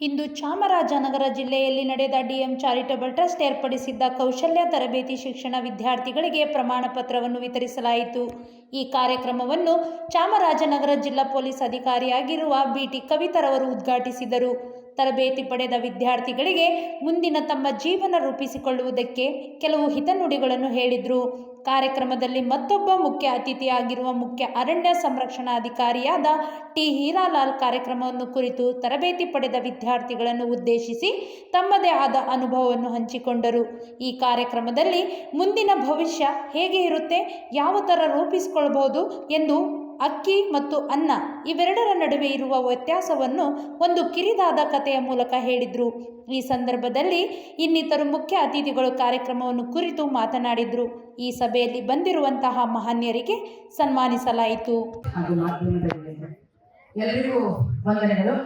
ಇಂದು ಚಾಮರಾಜನಗರ ಜಿಲ್ಲೆಯಲ್ಲಿ ನಡೆದ DM charitable trust ಏರ್ಪಡಿಸಿದ್ದ ಕೌಶಲ್ಯ ತರಬೇತಿ ಶಿಕ್ಷಣ ವಿದ್ಯಾರ್ಥಿಗಳಿಗೆ ಪ್ರಮಾಣ ಪತ್ರವನ್ನು ವಿತರಿಸಲಾಯಿತು. ಈ ಕಾರ್ಯಕ್ರಮವನ್ನು ಚಾಮರಾಜನಗರ ಜಿಲ್ಲಾ ಪೊಲೀಸ್ ಅಧಿಕಾರಿಯಾಗಿರುವ ಬಿಟಿ ಕವಿತರವರು ಉದ್ಘಾಟಿಸಿದರು. ತರಬೇತಿ ಪಡೆದ ವಿದ್ಯಾರ್ಥಿಗಳಿಗೆ ಮುಂದಿನ ತಮ್ಮ ಜೀವನ ರೂಪಿಸಿಕೊಳ್ಳುವುದಕ್ಕೆ ಕೆಲವು ಹಿತನುಡಿಗಳನ್ನು ಹೇಳಿದರು. ಕಾರ್ಯಕ್ರಮದಲ್ಲಿ ಮತ್ತೊಬ್ಬ ಮುಖ್ಯ ಅತಿಥಿಯಾಗಿರುವ ಮುಖ್ಯ ಅರಣ್ಯ ಸಂರಕ್ಷಣಾಧಿಕಾರಿಯಾದ ಟಿ. ಹೀರಾಲಾಲ್ ಕಾರ್ಯಕ್ರಮವನ್ನು ಕುರಿತು ತರಬೇತಿ ಪಡೆದ ವಿದ್ಯಾರ್ಥಿಗಳನ್ನು ಉದ್ದೇಶಿಸಿ ತಮ್ಮದೇ ಆದ ಅನುಭವವನ್ನು ಹಂಚಿಕೊಂಡರು. ಈ ಕಾರ್ಯಕ್ರಮದಲ್ಲಿ ಮುಂದಿನ ಭವಿಷ್ಯ ಹೇಗೆ ಇರುತ್ತೆ, ಯಾವ ಥರ ಎಂದು ಅಕ್ಕಿ ಮತ್ತು ಅನ್ನ ಇವೆರಡರ ನಡುವೆ ಇರುವ ವ್ಯತ್ಯಾಸವನ್ನು ಒಂದು ಕಿರಿದಾದ ಕಥೆಯ ಮೂಲಕ ಹೇಳಿದರು. ಈ ಸಂದರ್ಭದಲ್ಲಿ ಇನ್ನಿತರು ಮುಖ್ಯ ಅತಿಥಿಗಳು ಕಾರ್ಯಕ್ರಮವನ್ನು ಕುರಿತು ಮಾತನಾಡಿದರು. ಈ ಸಭೆಯಲ್ಲಿ ಬಂದಿರುವಂತಹ ಮಹನ್ಯರಿಗೆ ಸನ್ಮಾನಿಸಲಾಯಿತು. ಎಲ್ಲರಿಗೂ ವಂದನೆಗಳು.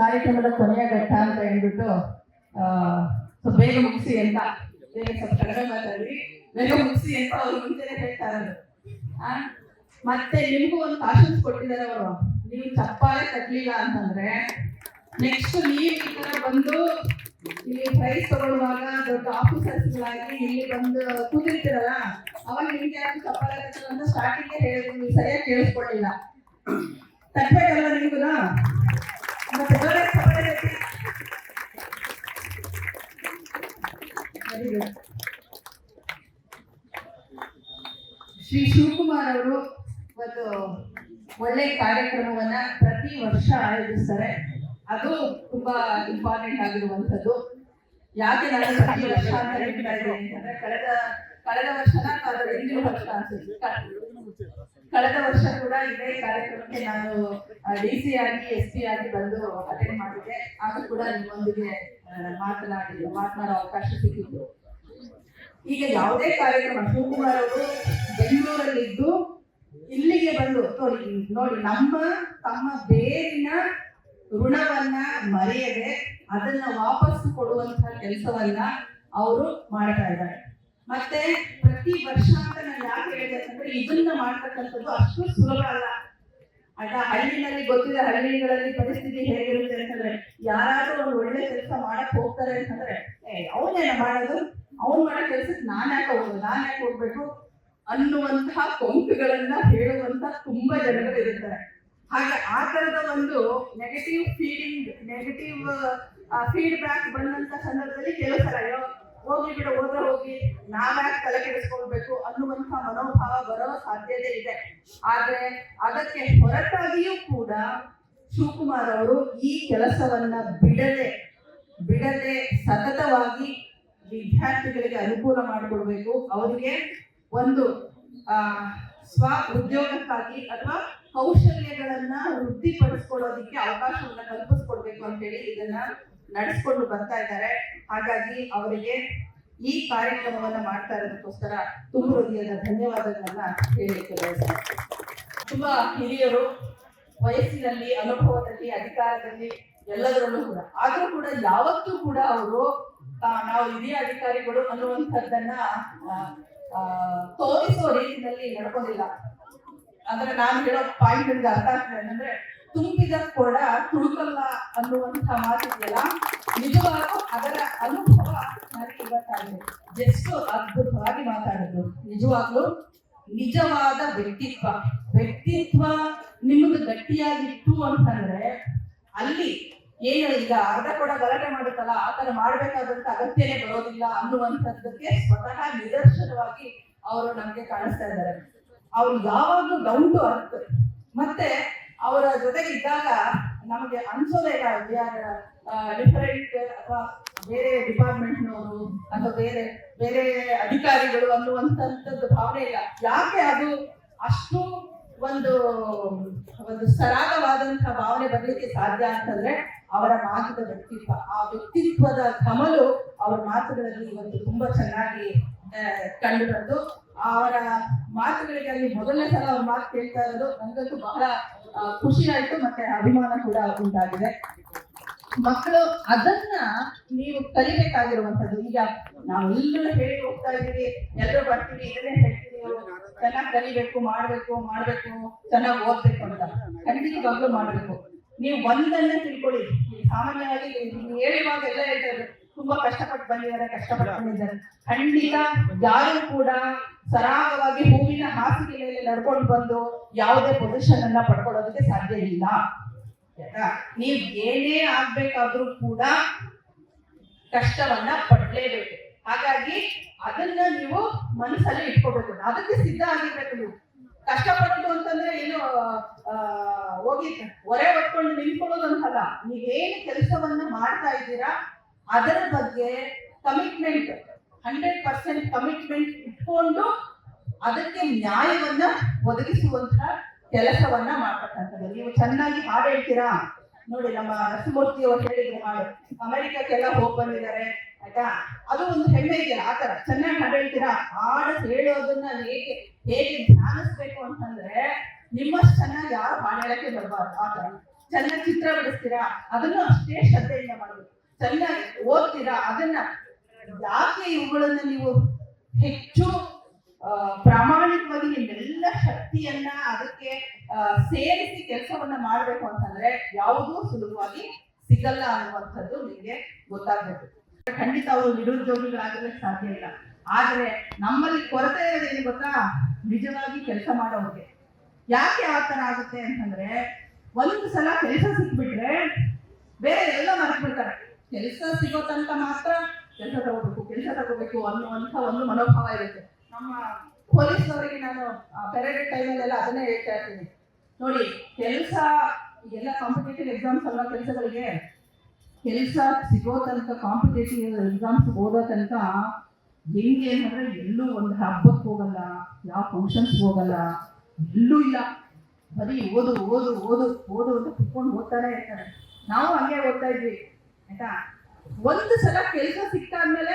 ಕಾರ್ಯಕ್ರಮದ ಕೊನೆಯ ಘಟ್ಟ ಅಂತ ಹೇಳ್ಬಿಟ್ಟು ಬೇಗ ಮುಗಿಸಿ ಅಂತ ಬೇಗ ಸ್ವಲ್ಪ ಮಾತಾಡಿ ಮುಗಿಸಿ ಅಂತ ಅವ್ರು ಮುಂಚೆನೆ ಹೇಳ್ತಾ ಇರೋದು. ಮತ್ತೆ ನಿಮಗೂ ಒಂದು ಕಾಶನ್ಸ್ ಕೊಟ್ಟಿದ್ದಾರೆ ಅವರು. ನೀವು ಚಪ್ಪಾಳೆ ಕಟ್ಟಲಿಲ್ಲ ಅಂತಂದ್ರೆ ನೆಕ್ಸ್ಟ್ ನೀವು ಈ ತರ ಬಂದು ಇಲ್ಲಿ ಪ್ರೈಸ್ ತಗೊಳ್ಳುವಾಗ ದೊಡ್ಡ ಆಫೀಸರ್ಸ್ಗಳಾಗಿ ಇಲ್ಲಿ ಬಂದು ಕೂತಿರ್ತೀರಲ್ಲ, ಅವಾಗ ನಿಮ್ಗೆ ಯಾರು ಕಟ್ಟಲ್ಲ ಅಂತ ಸ್ಟಾರ್ಟಿಂಗ್ ಹೇಳಿದ್ರು ನೀವು ಸರಿಯಾಗಿ ಕೇಳಿಸ್ಕೊಳ್ಳಿಲ್ಲ. ತಟ್ಬೇಕಲ್ಲ ನಿಮ್ಗೂ ಮತ್ತೆ ಸರಿ ಚಪ್ಪಾಳೆ ಶ್ರೀ ಶಿವಕುಮಾರ್ ಅವರು ಒಂದು ಒಳ್ಳೆ ಕಾರ್ಯಕ್ರಮವನ್ನ ಪ್ರತಿ ವರ್ಷ ಆಯೋಜಿಸ್ತಾರೆ. ಅದು ತುಂಬಾ ಇಂಪಾರ್ಟೆಂಟ್ ಆಗಿರುವಂತದ್ದು ಯಾಕೆ ನಾನು ಪ್ರತಿ ವರ್ಷ ಅಂತ ಹೇಳ್ತಾ ಕಳೆದ ಕಳೆದ ಹಿಂದಿನ ವರ್ಷ. ಕಳೆದ ವರ್ಷ ಕೂಡ ಇದೇ ಕಾರ್ಯಕ್ರಮಕ್ಕೆ ನಾನು ಡಿ ಸಿ ಆಗಿ ಎಸ್ ಪಿ ಆಗಿ ಬಂದು ಅಟೆಂಡ್ ಮಾಡಿದ್ದೆ. ಆಗ ಕೂಡ ನಿಮ್ಮೊಂದಿಗೆ ಮಾತನಾಡಿದ್ದು, ಮಾತನಾಡೋ ಅವಕಾಶ ಸಿಕ್ಕಿತ್ತು. ಈಗ ಯಾವುದೇ ಕಾರ್ಯಕ್ರಮ ಶಿವಕುಮಾರ್ ಅವರು ಬೆಂಗಳೂರಲ್ಲಿದ್ದು ಇಲ್ಲಿಗೆ ಬಂದು ನೋಡಿ, ನಮ್ಮ, ತಮ್ಮ ಬೇರಿನ ಋಣವನ್ನ ಮರೆಯದೆ ಅದನ್ನ ವಾಪಸ್ ಕೊಡುವಂತಹ ಕೆಲಸವನ್ನ ಅವರು ಮಾಡ್ತಾ ಇದ್ದಾರೆ. ಮತ್ತೆ ಪ್ರತಿ ವರ್ಷ ಅಂತ ನಾನು ಯಾಕೆ ಹೇಳಿದೆ ಅಂದ್ರೆ ಇದನ್ನ ಮಾಡ್ತಕ್ಕಂಥದ್ದು ಅಷ್ಟು ಸುಲಭ ಅಲ್ಲ. ಆಯ್ತಾ ಹಳ್ಳಿನಲ್ಲಿ ಗೊತ್ತಿದೆ ಹಳ್ಳಿಗಳಲ್ಲಿ ಪರಿಸ್ಥಿತಿ ಹೇಗಿರುತ್ತೆ ಅಂತಂದ್ರೆ ಯಾರಾದ್ರೂ ಒಂದು ಒಳ್ಳೆ ಕೆಲಸ ಮಾಡಕ್ ಹೋಗ್ತಾರೆ ಅಂತಂದ್ರೆ ಅವನೇನ ಮಾಡೋದು? ಅವ್ನು ಮಾಡೋ ಕೆಲ್ಸಕ್ಕೆ ನಾನು ಯಾಕೆ ಹೋಗ್ಬೇಕು ನಾನ್ ಯಾಕೆ ಹೋಗ್ಬೇಕು? ಅನ್ನುವಂತಹ ಕೊಂಕುಗಳನ್ನ ಹೇಳುವಂತ ತುಂಬಾ ಜನರು ಇರುತ್ತಾರೆ ಹಾಗೆ ಆ ತರದ ಒಂದು ನೆಗೆಟಿವ್ ಫೀಲಿಂಗ್ ನೆಗೆಟಿವ್ ಫೀಡ್ಬ್ಯಾಕ್ ಬಂದಂತ ಸಂದರ್ಭದಲ್ಲಿ ಕೆಲವು ಸಲ, ಅಯ್ಯೋ ಹೋಗಿ ಬಿಡ, ಹೋದ್ರೆ ಹೋಗಿ ನಾವ್ಯಾಕೆ ತಲೆ ಕೆಡಿಸ್ಕೊಳ್ಬೇಕು ಅನ್ನುವಂತ ಮನೋಭಾವ ಬರೋ ಸಾಧ್ಯತೆ ಇದೆ. ಆದ್ರೆ ಅದಕ್ಕೆ ಹೊರತಾಗಿಯೂ ಕೂಡ ಶಿವಕುಮಾರ್ ಅವರು ಈ ಕೆಲಸವನ್ನ ಬಿಡದೆ ಬಿಡದೆ ಸತತವಾಗಿ ವಿದ್ಯಾರ್ಥಿಗಳಿಗೆ ಅನುಕೂಲ ಮಾಡಿಕೊಡ್ಬೇಕು. ಅವರಿಗೆ ಒಂದು ಸ್ವ ಉದ್ಯೋಗಕ್ಕಾಗಿ ಅಥವಾ ಕೌಶಲ್ಯಗಳನ್ನ ವೃದ್ಧಿಪಡಿಸ್ಕೊಳ್ಳೋದಿಕ್ಕೆ ಅವಕಾಶವನ್ನ ಕಲ್ಪಿಸ್ಕೊಡ್ಬೇಕು ಅಂತೇಳಿ ಇದನ್ನ ನಡೆಸ್ಕೊಂಡು ಬರ್ತಾ ಇದ್ದಾರೆ. ಹಾಗಾಗಿ ಅವರಿಗೆ ಈ ಕಾರ್ಯಕ್ರಮವನ್ನ ಮಾಡ್ತಾ ಇರೋದಕ್ಕೋಸ್ಕರ ತುಂಬ ಹೃದಯದ ಧನ್ಯವಾದಗಳನ್ನ ಹೇಳಲಿಕ್ಕೆ ಬಯಸ್ತಾರೆ ತುಂಬಾ ಹಿರಿಯರು ವಯಸ್ಸಿನಲ್ಲಿ, ಅನುಭವದಲ್ಲಿ, ಅಧಿಕಾರದಲ್ಲಿ ಎಲ್ಲದರಲ್ಲೂ ಕೂಡ, ಆದರೂ ಕೂಡ ಯಾವತ್ತೂ ಕೂಡ ಅವರು ನಾವು ಹಿರಿಯ ಅಧಿಕಾರಿಗಳು ಅನ್ನುವಂಥದ್ದನ್ನ ತೋರಿಸುವ ರೀತಿಯಲ್ಲಿ ನಡ್ಕೊಂಡಿಲ್ಲ. ಅಂದ್ರೆ ನಾನು ಹೇಳೋ ಪಾಯಿಂಟ್ ನಿಮ್ಗೆ ಅರ್ಥ ಆಗ್ತದೆ ಅಂದ್ರೆ ತುಂಬಿದ ಕೂಡ ತುಳುಕಲ್ಲ ಅನ್ನುವಂಥ ಮಾತಿದೆಯಲ್ಲ ನಿಜವಾಗೂ ಅದರ ಅನುಭವ ನನಗೆ ಇವತ್ತಾಗಿದೆ ಜಸ್ಟ್ ಅದ್ಭುತವಾಗಿ ಮಾತಾಡಿದ್ರು. ನಿಜವಾಗ್ಲೂ ನಿಜವಾದ ವ್ಯಕ್ತಿತ್ವ. ವ್ಯಕ್ತಿತ್ವ ನಿಮ್ಗೆ ಗಟ್ಟಿಯಾಗಿತ್ತು ಅಂತಂದ್ರೆ ಅಲ್ಲಿ ಏನು ಈಗ ಅರ್ಧ ಕೂಡ ಗಲಾಟೆ ಮಾಡುತ್ತಲ್ಲ, ಆ ತರ ಮಾಡ್ಬೇಕಾದಂತ ಅಗತ್ಯನೇ ಬರೋದಿಲ್ಲ ಅನ್ನುವಂಥದ್ದಕ್ಕೆ ಸ್ವತಃ ನಿದರ್ಶನವಾಗಿ ಅವರು ನಮ್ಗೆ ಕಾಣಿಸ್ತಾ ಇದ್ದಾರೆ. ಅವ್ರು ಯಾವಾಗ್ಲೂ ಡೌನ್ ಟು ಅರ್ತ್ ಮತ್ತೆ ಅವರ ಜೊತೆಗೆ ಇದ್ದಾಗ ನಮಗೆ ಅನ್ಸೋದೇ ಇಲ್ಲ ಡಿಫರೆಂಟ್ ಅಥವಾ ಬೇರೆ ಡಿಪಾರ್ಟ್ಮೆಂಟ್ನವರು ಅಥವಾ ಬೇರೆ ಬೇರೆ ಅಧಿಕಾರಿಗಳು ಅನ್ನುವಂಥದ್ದು ಭಾವನೆ ಇಲ್ಲ. ಯಾಕೆ ಅದು ಅಷ್ಟು ಒಂದು ಒಂದು ಸರಾಗವಾದಂತಹ ಭಾವನೆ ಬರಲಿಕ್ಕೆ ಸಾಧ್ಯ ಅಂತಂದ್ರೆ ಅವರ ಮಾತಿನ ವ್ಯಕ್ತಿತ್ವ. ಆ ವ್ಯಕ್ತಿತ್ವದ ಕಮಲು ಅವರ ಮಾತುಗಳಲ್ಲಿ ಇವತ್ತು ತುಂಬಾ ಚೆನ್ನಾಗಿ ಆ, ಕಂಡು ಬಂತು ಅವರ ಮಾತುಗಳಿಗೆ ಅಲ್ಲಿ ಮೊದಲನೇ ಸಲ ಅವ್ರ ಮಾತು ಕೇಳ್ತಾ ಇರೋದು ನನಗಂತೂ ಬಹಳ ಖುಷಿ ಆಯ್ತು ಮತ್ತೆ ಅಭಿಮಾನ ಕೂಡ ಉಂಟಾಗಿದೆ. ಮಕ್ಕಳು ಅದನ್ನ ನೀವು ಕಲಿಬೇಕಾಗಿರುವಂತದ್ದು ಈಗ ನಾವು ಎಲ್ಲರೂ ಹೇಳಿ ಹೋಗ್ತಾ ಇದೀವಿ ಎಲ್ಲರೂ ಬರ್ತೀವಿ ಏನೇ ಹೇಳ್ತೀವಿ ಚೆನ್ನಾಗಿ ಕಲಿಬೇಕು ಮಾಡ್ಬೇಕು ಮಾಡ್ಬೇಕು ಚೆನ್ನಾಗಿ ಓದ್ಬೇಕು ಅಂತ. ಖಂಡಿತವಾಗ್ಲೂ ಮಾಡ್ಬೇಕು. ನೀವು ಒಂದನ್ನ ತಿಳ್ಕೊಳ್ಳಿ. ಸಾಮಾನ್ಯವಾಗಿ ಹೇಳುವಾಗ ಎಲ್ಲ ಹೇಳ್ತಾರೆ, ತುಂಬಾ ಕಷ್ಟಪಟ್ಟು ಬಂದಿದ್ದಾರೆ ಕಷ್ಟಪಟ್ಟು ಬಂದಿದ್ದಾರೆ. ಖಂಡಿತ ಯಾರು ಕೂಡ ಸರಾಗವಾಗಿ ಹೂವಿನ ಹಾಸಿಗೆಯಲ್ಲಿ ನಡ್ಕೊಂಡು ಬಂದು ಯಾವುದೇ ಪೊಸಿಷನ್ ಅನ್ನ ಪಡ್ಕೊಳ್ಳೋದಕ್ಕೆ ಸಾಧ್ಯ ಇಲ್ಲ. ನೀವು ಏನೇ ಆಗ್ಬೇಕಾದ್ರೂ ಕೂಡ ಕಷ್ಟವನ್ನ ಪಡ್ಲೇಬೇಕು. ಹಾಗಾಗಿ ಅದನ್ನ ನೀವು ಮನಸ್ಸಲ್ಲಿ ಇಟ್ಕೋಬೇಕು. ಅದಕ್ಕೆ ಸಿದ್ಧ ಆಗಿರ್ಬೇಕು ನೀವು. ಕಷ್ಟಪಟ್ಟು ಅಂತಂದ್ರೆ ಏನು ಹೋಗಿ ಹೊರೆ ಹೊತ್ಕೊಂಡು ನಿಂತ್ಕೊಳ್ಳೋದಂತಲ್ಲ, ನೀವೇನು ಕೆಲಸವನ್ನ ಮಾಡ್ತಾ ಇದ್ದೀರಾ? ಅದರ ಬಗ್ಗೆ ಕಮಿಟ್ಮೆಂಟ್ ಹಂಡ್ರೆಡ್ ಪರ್ಸೆಂಟ್ ಕಮಿಟ್ಮೆಂಟ್ ಇಟ್ಕೊಂಡು ಅದಕ್ಕೆ ನ್ಯಾಯವನ್ನ ಒದಗಿಸುವಂತಹ ಕೆಲಸವನ್ನ ಮಾಡ್ತಕ್ಕಂಥದ್ದು. ನೀವು ಚೆನ್ನಾಗಿ ಹಾಡು ಹೇಳ್ತೀರಾ? ನೋಡಿ, ನಮ್ಮ ನರಸಿಂಹಮೂರ್ತಿ ಅವರು ಹೇಳಿದ್ರು ಹಾಡು. ಅಮೆರಿಕಕ್ಕೆಲ್ಲ ಹೋಗಿ ಬಂದಿದ್ದಾರೆ, ಆಯ್ತಾ? ಅದು ಒಂದು ಹೆಮ್ಮೆ ಇದೆಯಲ್ಲ, ಆ ತರ ಚೆನ್ನಾಗಿ ಹಾಡು ಹೇಳ್ತೀರಾ? ಹಾಡು ಹೇಳೋದನ್ನ ಹೇಗೆ ಹೇಗೆ ಧ್ಯಾನಿಸ್ಬೇಕು ಅಂತಂದ್ರೆ ನಿಮ್ಮಷ್ಟು ಚೆನ್ನಾಗಿ ಯಾರು ಹಾಡು ಬರಬಾರ್ದು, ಆ ತರ ಚೆನ್ನಾಗಿ ಚಿತ್ರ ಬಿಡಿಸ್ತೀರಾ? ಅದನ್ನು ಅಷ್ಟೇ ಶ್ರದ್ಧೆಯಿಂದ ಮಾಡಬೇಕು. ಚೆನ್ನಾಗಿ ಓದ್ತೀರಾ? ಅದನ್ನ ಯಾಕೆ ಇವುಗಳನ್ನು ನೀವು ಹೆಚ್ಚು ಪ್ರಾಮಾಣಿಕವಾಗಿ ನಿಮ್ಮೆಲ್ಲ ಶಕ್ತಿಯನ್ನ ಅದಕ್ಕೆ ಸೇರಿಸಿ ಕೆಲಸವನ್ನ ಮಾಡಬೇಕು ಅಂತಂದ್ರೆ ಯಾವುದೂ ಸುಲಭವಾಗಿ ಸಿಗಲ್ಲ ಅನ್ನುವಂಥದ್ದು ನಿಮಗೆ ಗೊತ್ತಾಗಬೇಕು. ಖಂಡಿತ ಅವರು ನಿರುದ್ಯೋಗಿಗಳಾಗಲು ಸಾಧ್ಯ ಇಲ್ಲ. ಆದ್ರೆ ನಮ್ಮಲ್ಲಿ ಕೊರತೆ ಇರೋದೇನು ಗೊತ್ತಾ? ನಿಜವಾಗಿ ಕೆಲಸ ಮಾಡೋರಿಗೆ ಯಾಕೆ ಆ ತರ ಆಗುತ್ತೆ ಅಂತಂದ್ರೆ, ಒಂದು ಸಲ ಕೆಲಸ ಸಿಕ್ಬಿಟ್ರೆ ಬೇರೆ ಎಲ್ಲ ಮರ್ತು ಬಿಡ್ತಾರೆ ಕೆಲಸ ಸಿಗೋ ತನಕ ಮಾತ್ರ ಕೆಲಸ ತಗೋಬೇಕು ಕೆಲಸ ತಗೋಬೇಕು ಅನ್ನುವಂತ ಒಂದು ಮನೋಭಾವ ಇರುತ್ತೆ. ನಮ್ಮ ಪೊಲೀಸ್ನವರಿಗೆ ನಾನು ಪೆರೇಡ್ ಟೈಮಲ್ಲೆಲ್ಲ ಅದನ್ನೇ ಹೇಳ್ತಾ ಇರ್ತೀನಿ. ನೋಡಿ, ಕೆಲಸ, ಎಲ್ಲ ಕಾಂಪಿಟೇಟಿವ್ ಎಕ್ಸಾಮ್ಸ್ ಅಲ್ಲ ಕೆಲಸಗಳಿಗೆ. ಕೆಲಸ ಸಿಗೋ ತನಕ ಕಾಂಪಿಟೇಟಿವ್ ಎಕ್ಸಾಮ್ಸ್ ಓದೋ ತನಕ ಹೆಂಗೆ ಅಂದ್ರೆ ಎಲ್ಲೂ ಒಂದು ಹಬ್ಬಕ್ಕೆ ಹೋಗಲ್ಲ, ಯಾವ ಫಂಕ್ಷನ್ಸ್ ಹೋಗಲ್ಲ ಎಲ್ಲೂ ಇಲ್ಲ ಬರೀ ಓದು ಓದು ಓದು ಓದು ಅಂತ ಕುತ್ಕೊಂಡು ಓದ್ತಾನೆ ಇರ್ತಾರೆ ನಾವು ಹಂಗೆ ಓದ್ತಾ ಇದ್ವಿ, ಆಯ್ತಾ? ಒಂದು ಸಲ ಕೆಲಸ ಸಿಕ್ಕಾದ್ಮೇಲೆ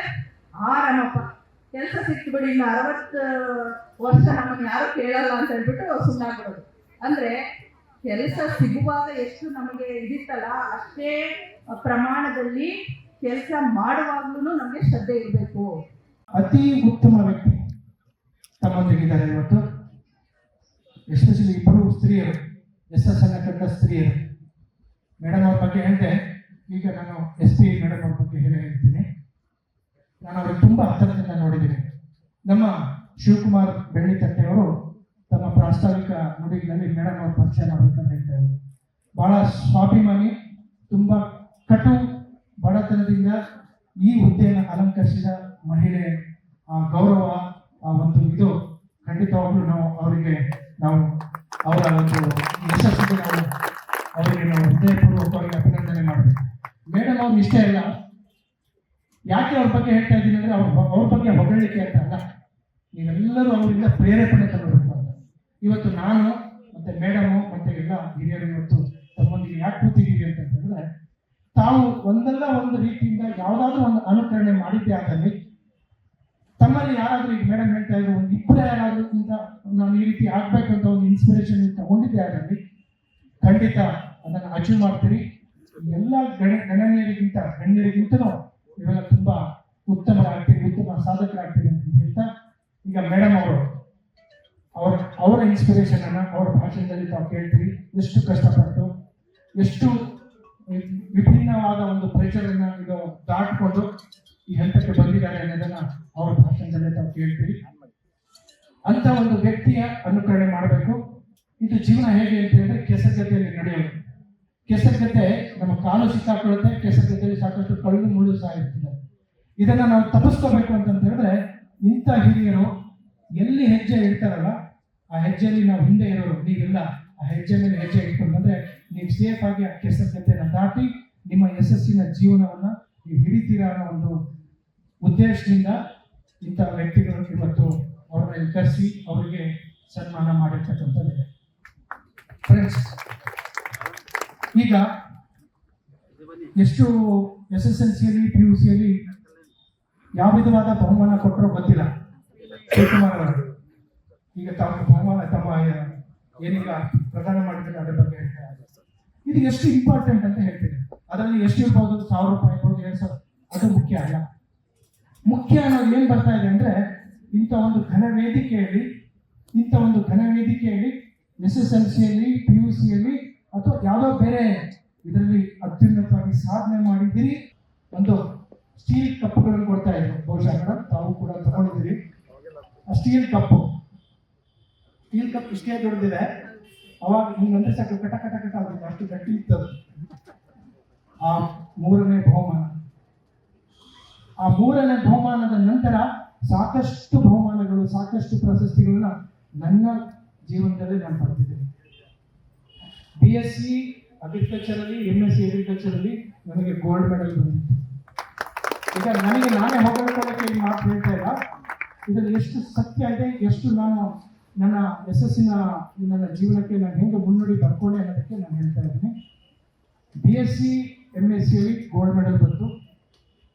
ಆರಾಮಪ್ಪ ಕೆಲಸ ಸಿಕ್ತು ಬಿಡಿ ಇನ್ನು ಅರವತ್ತು ವರ್ಷ ನಮ್ಮನ್ನು ಯಾರು ಕೇಳಲ್ಲ ಅಂತ ಹೇಳ್ಬಿಟ್ಟು ಸುಮ್ಮನಾಗ್ಬಿಡೋದು ಅಂದ್ರೆ, ಕೆಲಸ ಸಿಗುವಾಗ ಎಷ್ಟು ನಮಗೆ ಇದಿತ್ತಲ್ಲ, ಅಷ್ಟೇ ಪ್ರಮಾಣದಲ್ಲಿ ಕೆಲಸ ಮಾಡುವಾಗ್ಲೂ ನಮಗೆ ಶ್ರದ್ಧೆ ಇರಬೇಕು. ಅತಿ ಉತ್ತಮ ವ್ಯಕ್ತಿ ತಮ್ಮೊಂದಿಗಿದ್ದಾರೆ ಇವತ್ತು. ಎಸ್ಪೆಷಲಿ ಇಬ್ಬರು ಸ್ತ್ರೀಯರು ಎಸ್ ಎಸ್ ಅನ್ನ ಕಂಡ ಸ್ತ್ರೀಯರು. ಮೇಡಮ್ ಅವ್ರ ಬಗ್ಗೆ ಹೇಳಿದೆ, ಈಗ ನಾನು ಎಸ್ ಪಿ ಮೇಡಮ್ ಅವ್ರ ಬಗ್ಗೆ ಹೇಳಿ ಹೇಳ್ತೀನಿ. ನಾನು ಅವ್ರಿಗೆ ತುಂಬ ಹತ್ತಿರದಿಂದ ನೋಡಿದ್ದೀನಿ. ನಮ್ಮ ಶಿವಕುಮಾರ್ ಬೆಳ್ಳಿ ಬೆಳ್ಳಿತಟ್ಟೆಯವರು ತಮ್ಮ ಪ್ರಾಸ್ತಾವಿಕ ನುಡಿಗಳಲ್ಲಿ ಮೇಡಮ್ ಅವ್ರ ಪರಿಚಯ ಮಾಡ್ಬೇಕಂತ ಹೇಳ್ತಾರೆ ಬಹಳ ಸ್ವಾಭಿಮಾನಿ, ತುಂಬ ಕಟು ಬಡತನದಿಂದ ಈ ಹುದ್ದೆಯನ್ನು ಅಲಂಕರಿಸಿದ ಮಹಿಳೆ, ಆ ಗೌರವ, ಆ ಒಂದು ಇದು, ಖಂಡಿತವಾಗ್ಲೂ ನಾವು ಅವರಿಗೆ ನಾವು ಅವರ ಒಂದು ಯಶಸ್ಸಿಗೆ ನಾವು ಅವರಿಗೆ ನಾವು ಹೃದಯಪೂರ್ವಕವಾಗಿ ಅಭಿನಂದನೆ ಮಾಡಬೇಕು ಮೇಡಮ್ ಅವ್ರು ಇಷ್ಟ ಇಲ್ಲ ಯಾಕೆ ಅವ್ರ ಬಗ್ಗೆ ಹೇಳ್ತಾ ಇದ್ದೀನಿ ಅಂದ್ರೆ ಅವ್ರ ಅವ್ರ ಬಗ್ಗೆ ಹೊಗಳಿಕೆ ಅಂತ ಅಲ್ಲ. ನೀವೆಲ್ಲರೂ ಅವರಿಂದ ಪ್ರೇರೇಪಣೆ ತಗೋಬೇಕು ಅಂತ. ಇವತ್ತು ನಾನು ಮತ್ತು ಮೇಡಮು ಮತ್ತೆ ಎಲ್ಲ ಹಿರಿಯರು ಇವತ್ತು ತಮ್ಮೊಂದಿಗೆ ಯಾಕೆ ಕೂತಿದ್ದೀವಿ ಅಂತಂದ್ರೆ ತಾವು ಒಂದಲ್ಲ ಒಂದು ರೀತಿಯಿಂದ ಯಾವುದಾದ್ರೂ ಒಂದು ಅನುಕರಣೆ ಮಾಡಿದ್ದೇ ಆದಲ್ಲಿ ತಮ್ಮಲ್ಲಿ ಯಾರಾದರೂ ಈಗ ಮೇಡಮ್ ಹೇಳ್ತಾ ಇದ್ರು ಒಂದು ಇಬ್ಬರು ಯಾರಾದ್ರೂ ಇಂಥ ನಾನು ಈ ರೀತಿ ಆಗ್ಬೇಕು ಅಂತ ಒಂದು ಇನ್ಸ್ಪಿರೇಷನ್ ತಗೊಂಡಿದ್ದೆ ಅದರಲ್ಲಿ, ಖಂಡಿತ ಅದನ್ನು ಅಚೀವ್ ಮಾಡ್ತೀರಿ. ಎಲ್ಲ ಗಣ, ಗಣನೀಯರಿಗಿಂತ ಗಣ್ಯರಿಗಿಂತಲೂ ಇವೆಲ್ಲ ತುಂಬಾ ಉತ್ತಮರಾಗ್ತೀರಿ, ಉತ್ತಮ ಸಾಧಕರಾಗ್ತೀರಿ ಅಂತ ಹೇಳ್ತಾ, ಈಗ ಮೇಡಮ್ ಅವರು, ಅವರ ಅವರ ಇನ್ಸ್ಪಿರೇಷನ್ ಅನ್ನ ಅವರ ಭಾಷಣದಲ್ಲಿ ತಾವು ಕೇಳ್ತೀರಿ. ಎಷ್ಟು ಕಷ್ಟಪಟ್ಟು, ಎಷ್ಟು ವಿಭಿನ್ನವಾದ ಒಂದು ಪರಿಚಯನ್ನ ಇದು ದಾಟ್ಕೊಂಡು ಈ ಹಂತಕ್ಕೆ ಬಂದಿದ್ದಾರೆ ಅನ್ನೋದನ್ನ ಅವರ ಭಾಷಣದಲ್ಲೇ ತಾವು ಕೇಳ್ತೀವಿ. ಅಂತ ಒಂದು ವ್ಯಕ್ತಿಯ ಅನುಕರಣೆ ಮಾಡಬೇಕು. ಇದು ಜೀವನ ಹೇಗೆ ಅಂತ ಹೇಳಿದ್ರೆ ಕೆಸಗದ್ದೆಯಲ್ಲಿ ನಡೆಯೋದು. ಕೆಸಗದ್ದೆ ನಮ್ಮ ಕಾಲು ಸಿಕ್ಕಾಕೊಳ್ಳುತ್ತೆ ಕೆಸಗದ್ದೆಯಲ್ಲಿ ಸಾಕಷ್ಟು ಕಳ್ಳು ಮುಳ್ಳು ಸಹ ಇರ್ತದೆ. ಇದನ್ನ ನಾವು ತಪ್ಪಿಸ್ಕೋಬೇಕು ಅಂತಂತ ಹೇಳಿದ್ರೆ ಇಂಥ ಹಿರಿಯರು ಎಲ್ಲಿ ಹೆಜ್ಜೆ ಇಡ್ತಾರಲ್ಲ, ಆ ಹೆಜ್ಜೆಯಲ್ಲಿ ನಾವು ಹಿಂದೆ ಇರೋರು, ನೀವೆಲ್ಲ ಆ ಹೆಜ್ಜೆ ಮೇಲೆ ಹೆಜ್ಜೆ ಇಟ್ಕೊಂಡು ಬಂದ್ರೆ ನೀವು ಸೇಫ್ ಆಗಿ ಆ ಕೆಸಗದ್ದೆನ ದಾಟಿ ನಿಮ್ಮ ಯಶಸ್ಸಿನ ಜೀವನವನ್ನ ನೀವು ಹಿಡಿತೀರಾ ಅನ್ನೋ ಒಂದು ಉದ್ದೇಶದಿಂದ ಇಂಥ ವ್ಯಕ್ತಿಗಳು ಇವತ್ತು ಅವ್ರನ್ನ ಕರೆಸಿ ಅವರಿಗೆ ಸನ್ಮಾನ ಮಾಡಿರ್ತಕ್ಕಂಥದ್ದಿದೆ. ಫ್ರೆಂಡ್ಸ್ ಈಗ ಎಷ್ಟು ಎಸ್ ಎಸ್ ಎಲ್ ಸಿಯಲ್ಲಿ, ಪಿ ಯು ಸಿಯಲ್ಲಿ ಯಾವ ವಿಧವಾದ ಬಹುಮಾನ ಕೊಟ್ಟರೋ ಗೊತ್ತಿಲ್ಲ. ಶಿವಕುಮಾರ್ ಈಗ ತಮ್ಮ ಬಹುಮಾನ ತಮ್ಮ ಏನೀಗ ಪ್ರದಾನ ಮಾಡಿದ್ರೆ ಅದರ ಬಗ್ಗೆ ಹೇಳ್ತಾ. ಇದು ಎಷ್ಟು ಇಂಪಾರ್ಟೆಂಟ್ ಅಂತ ಹೇಳ್ತೀನಿ. ಅದರಲ್ಲಿ ಎಷ್ಟು ಇರ್ಬೋದು? ಸಾವಿರ ರೂಪಾಯಿ. ಎರಡು ಅದು ಮುಖ್ಯ ಅಲ್ಲ. ಮುಖ್ಯ ಅನ್ನೋದು ಏನು ಬರ್ತಾ ಇದೆ ಅಂದ್ರೆ ಇಂಥ ಒಂದು ಘನ ವೇದಿಕೆಯಲ್ಲಿ, ಇಂಥ ಒಂದು ಘನ ವೇದಿಕೆಯಲ್ಲಿ ಎಸ್ ಎಸ್ ಎಲ್ ಸಿಯಲ್ಲಿ ಪಿ ಯು ಸಿಯಲ್ಲಿ ಅಥವಾ ಯಾವುದೋ ಬೇರೆ ಇದರಲ್ಲಿ ಅತ್ಯುನ್ನತವಾಗಿ ಸಾಧನೆ ಮಾಡಿದ್ದೀರಿ. ಒಂದು ಸ್ಟೀಲ್ ಕಪ್ಗಳನ್ನು ಕೊಡ್ತಾ ಇದ್ರು. ಬಹುಶಃ ಮೇಡಮ್ ತಾವು ಕೂಡ ತಗೊಂಡಿದ್ದೀರಿ. Steel cup. ಸ್ಟೀಲ್ ಕಪ್ ಇಷ್ಟೇ ದೊಡ್ಡದಿದೆ. ಅವಾಗ ಹಿಂಗಂದ್ರೆ ಸಾಕು, ಕಟ ಕಟ ಕಟ ಅಷ್ಟು ಗಟ್ಟಿ ಇತ್ತು. ಆ ಮೂರನೇ ಬಹುಮಾನ. ಆ ಮೂರನೇ ಬಹುಮಾನದ ನಂತರ ಸಾಕಷ್ಟು ಬಹುಮಾನಗಳು, ಸಾಕಷ್ಟು ಪ್ರಶಸ್ತಿಗಳನ್ನ ನನ್ನ ಜೀವನದಲ್ಲಿ ನಾನು ಪಡೆದಿದ್ದೇನೆ. ಬಿ ಎಸ್ ಸಿ ಅಗ್ರಿಕಲ್ಚರಲ್ಲಿ ಎಂ ಎಸ್ ಸಿ ಅಗ್ರಿಕಲ್ಚರಲ್ಲಿ ನನಗೆ ಗೋಲ್ಡ್ ಮೆಡಲ್ ಬಂದಿತ್ತು. ಈಗ ನನಗೆ ನಾನೇ ಹೋಗಬೇಕಾಗಿ ಈ ಮಾತು ಹೇಳ್ತಾ ಇಲ್ಲ. ಇದರಲ್ಲಿ ಎಷ್ಟು ಸತ್ಯ ಇದೆ, ಎಷ್ಟು ನಾನು ನನ್ನ ಯಶಸ್ಸಿನ, ನನ್ನ ಜೀವನಕ್ಕೆ ನಾನು ಹೆಂಗೆ ಮುನ್ನುಡಿ ಬರ್ಕೊಂಡೆ ಅನ್ನೋದಕ್ಕೆ ನಾನು ಹೇಳ್ತಾ ಇದ್ದೀನಿ. B S C M S ಸಿಯಲ್ಲಿ ಗೋಲ್ಡ್ ಮೆಡಲ್ ಬಂತು.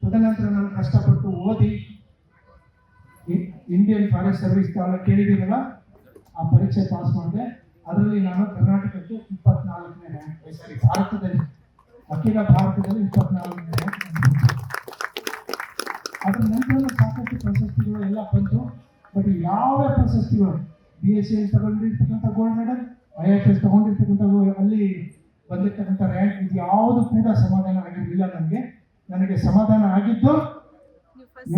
ತದನಂತರ ನಾನು ಕಷ್ಟಪಟ್ಟು ಓದಿ ಇಂಡಿಯನ್ ಫಾರೆಸ್ಟ್ ಸರ್ವಿಸ್ ಕೇಳಿದ್ದೀನಲ್ಲ ಆ ಪರೀಕ್ಷೆ ಪಾಸ್ ಮಾಡಿದೆ. ಅದರಲ್ಲಿ ನಾನು ಕರ್ನಾಟಕಕ್ಕೆ ಇಪ್ಪತ್ನಾಲ್ಕನೇ ರ್ಯಾಂಕ್ ಸಾರಿ ಭಾರತದಲ್ಲಿ, ಅಖಿಲ ಭಾರತದಲ್ಲಿ ಇಪ್ಪತ್ನಾಲ್ಕನೇ ರ್ಯಾಂಕ್ ಅದರ ನಂತರ ಸಾಕಷ್ಟು ಪ್ರಶಸ್ತಿಗಳು ಎಲ್ಲ ಬಂತು. ಬಟ್ ಯಾವ ಪ್ರಶಸ್ತಿಗಳು? B S C ತಗೊಂಡಿರ್ತಕ್ಕಂಥ gold medal I F S ತಗೊಂಡಿರ್ತಕ್ಕಂಥ ಅಲ್ಲಿ ಬಂದಿರ್ತಕ್ಕಂಥ ರ್ಯಾಂಕ್ ಇದು ಯಾವುದು ಕೂಡ ಸಮಾಧಾನ ಆಗಿರಲಿಲ್ಲ ನನಗೆ ನನಗೆ ಸಮಾಧಾನ ಆಗಿದ್ದು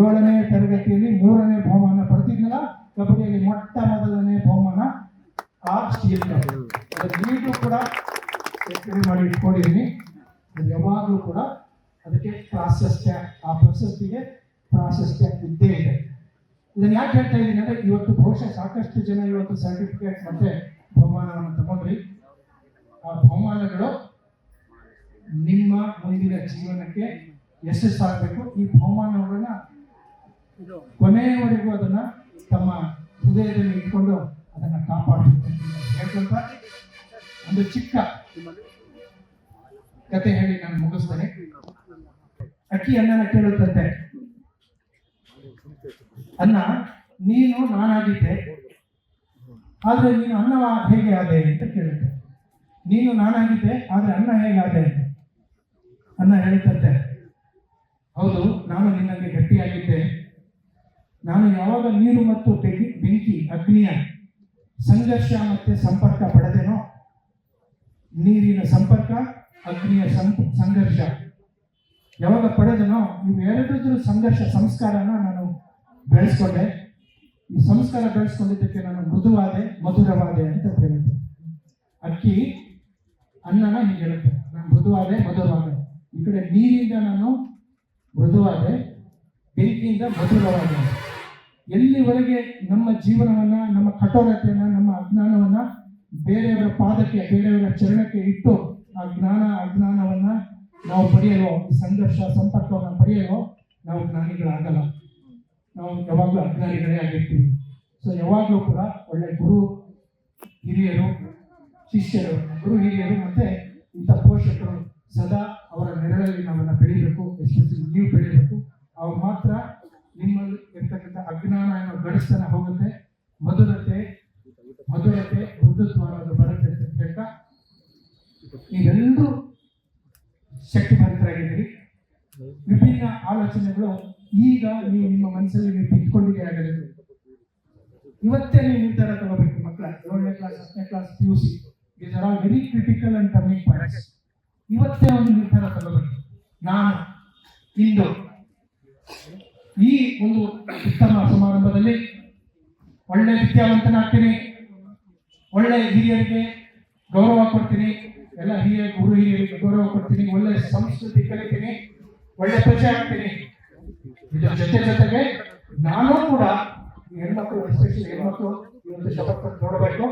ಏಳನೇ ತರಗತಿಯಲ್ಲಿ ಮೂರನೇ ಬಹುಮಾನ ಪಡೆದಿದ್ನಲ್ಲ? ಕಬಡ್ಡಿಯಲ್ಲಿ ಮೊಟ್ಟ ಮೊದಲನೇ ಬಹುಮಾನ ಆ ಸ್ಟೀಲ್ ಕಪ್ ಈಗಲೂ ಕೂಡ ಎಚ್ಚರಿ ಮಾಡಿ ಇಟ್ಕೊಂಡಿದ್ದೀನಿ. ಅದು ಯಾವಾಗಲೂ ಕೂಡ ಅದಕ್ಕೆ ಪ್ರಾಶಸ್ತ್ಯ, ಆ ಪ್ರಶಸ್ತಿಗೆ ಪ್ರಾಶಸ್ತ್ಯ ಇದ್ದೇ ಇದೆ. ಇದನ್ನು ಯಾಕೆ ಹೇಳ್ತಾ ಇದ್ದೀನಿ ಅಂದರೆ ಇವತ್ತು ಬಹುಶಃ ಸಾಕಷ್ಟು ಜನ ಇವತ್ತು ಸರ್ಟಿಫಿಕೇಟ್ ಮತ್ತೆ ಬಹುಮಾನವನ್ನು ತಗೊಂಡ್ರಿ. ಆ ಬಹುಮಾನಗಳು ನಿಮ್ಮ ಮುಂದಿನ ಜೀವನಕ್ಕೆ ಯಶಸ್ಸಾಗಬೇಕು ಈ ಬಹುಮಾನಗಳನ್ನ ಕೊನೆಯವರೆಗೂ ಅದನ್ನ ತಮ್ಮ ಹೃದಯದಲ್ಲಿ ಇಟ್ಕೊಂಡು ಅದನ್ನ ಕಾಪಾಡಬೇಕು ಒಂದು ಚಿಕ್ಕ ಕತೆ ಹೇಳಿ ನಾನು ಮುಗಿಸ್ತೇನೆ. ಅಕ್ಕಿ ಅನ್ನನ ಕೇಳುತ್ತಂತೆ. ಅನ್ನ ನೀನು ನಾನಾಗಿದ್ದೆ. ಆದ್ರೆ ನೀನು ಅನ್ನವ ಹೇಗೆ ಆದೆ ಅಂತ ಕೇಳುತ್ತೆ. ನೀನು ನಾನಾಗಿದ್ದೆ, ಆದ್ರೆ ಅನ್ನ ಹೇಗಾದೆ ಅನ್ನ ಹೇಳುತ್ತಂತೆ. ಹೌದು, ನಾನು ನಿನ್ನಲ್ಲಿ ಗಟ್ಟಿಯಾಗಿದ್ದೆ. ನಾನು ಯಾವಾಗ ನೀರು ಮತ್ತು ಬೆಂಕಿ ಬೆಂಕಿ, ಅಗ್ನಿಯ ಸಂಘರ್ಷ ಮತ್ತೆ ಸಂಪರ್ಕ ಪಡೆದೆನೋ, ನೀರಿನ ಸಂಪರ್ಕ, ಅಗ್ನಿಯ ಸಂಘರ್ಷ. ಯಾವಾಗ ಪಡೆದನೋ ಇವೆರಡರ ಸಂಘರ್ಷ ಸಂಸ್ಕಾರನ ನಾನು ಬೆಳೆಸ್ಕೊಂಡೆ. ಈ ಸಂಸ್ಕಾರ ಬೆಳೆಸ್ಕೊಂಡಿದ್ದಕ್ಕೆ ನಾನು ಮೃದುವಾದೆ, ಮಧುರವಾದೆ ಅಂತ ಹೇಳಿದ್ದೆ ಅಕ್ಕಿ, ಅನ್ನನ ಹೀಗೆ ಹೇಳುತ್ತೆ. ನಾನು ಮೃದುವಾದೆ, ಮಧುರವಾದೆ. ಈ ಕಡೆ ನೀರಿಂದ ನಾನು ಮೃದುವಾದೆ ಬೆಂಕಿಯಿಂದ ಮಧುರವಾದ ಎಲ್ಲಿವರೆಗೆ ನಮ್ಮ ಜೀವನವನ್ನ, ನಮ್ಮ ಕಠೋರತೆಯನ್ನ, ನಮ್ಮ ಅಜ್ಞಾನವನ್ನ ಬೇರೆಯವರ ಪಾದಕ್ಕೆ, ಬೇರೆಯವರ ಚರಣಕ್ಕೆ ಇಟ್ಟು ಆ ಜ್ಞಾನ, ಅಜ್ಞಾನವನ್ನ ನಾವು ಪಡೆಯಲು ಸಂಘರ್ಷ, ಸಂಪರ್ಕವನ್ನು ಪಡೆಯಲು ನಾವು ಜ್ಞಾನಿಗಳಾಗಲ್ಲ. ನಾವು ಯಾವಾಗಲೂ ಅಜ್ಞಾನಿಗಳೇ ಆಗಿರ್ತೀವಿ. ಸೊ ಯಾವಾಗಲೂ ಕೂಡ ಒಳ್ಳೆ ಗುರು, ಹಿರಿಯರು, ಶಿಷ್ಯರು, ಗುರು, ಹಿರಿಯರು ಮತ್ತೆ ಇಂಥ ಪೋಷಕರು ಸದಾ ಅವರ ನೆರಳಲ್ಲಿ ನಾವೆಲ್ಲ ಬೆಳೀಬೇಕು ಎಸ್ಪೆಷಲಿ ನೀವು ಬೆಳೀಬೇಕು ಅವ್ರು ಮಾತ್ರ ನಿಮ್ಮಲ್ಲಿ ಇರ್ತಕ್ಕಂಥ ಅಜ್ಞಾನ ಅನ್ನೋ ಗಡಸ್ತನ ಹೋಗುತ್ತೆ. ಮಧುರತೆ ಮಧುರತೆ ಮೃದುತ್ವ ಅನ್ನೋದು ಬರುತ್ತೆ ಅಂತ ಹೇಳ್ತಾ, ನೀವೆಲ್ಲರೂ ಶಕ್ತಿಭರಿತರಾಗಿದ್ದೀರಿ ವಿಭಿನ್ನ ಆಲೋಚನೆಗಳು ಈಗ ನೀವು ನಿಮ್ಮ ಮನಸ್ಸಲ್ಲಿ ನೀವು ಆಗಲಿಲ್ಲ ಇವತ್ತೇ ನೀವು ನಿರ್ಧಾರ ತಗೋಬೇಕು ಮಕ್ಕಳ. ಏಳನೇ ಕ್ಲಾಸ್ ಹತ್ತನೇ class P U C are very critical and turning points ಇವತ್ತೇ ಒಂದು ನಿರ್ಧಾರ ತಗೋಬೇಕು ನಾನು ಇಂದು ಈ ಒಂದು ಉತ್ತಮ ಸಮಾರಂಭದಲ್ಲಿ ಒಳ್ಳೆ ವಿದ್ಯಾವಂತನಾಗ್ತೀನಿ. ಒಳ್ಳೆ ಹಿರಿಯರಿಗೆ ಗೌರವ ಕೊಡ್ತೀನಿ. ಎಲ್ಲ ಹಿರಿಯ ಗುರು ಹಿರಿಯರಿಗೆ ಗೌರವ ಕೊಡ್ತೀನಿ. ಒಳ್ಳೆ ಸಂಸ್ಕೃತಿ ಕಲಿತೀನಿ. ಒಳ್ಳೆ ಪರಿಚಯ ಆಗ್ತೀನಿ. ಇದರ ಜೊತೆ ಜೊತೆಗೆ ನಾನು ಕೂಡ ಹೆಣ್ಮಕ್ಳು ಎಸ್ಪೆಷಲಿ ಹೆಣ್ಮಕ್ಳು ಇವತ್ತು ಶಪಥ ನೋಡಬೇಕು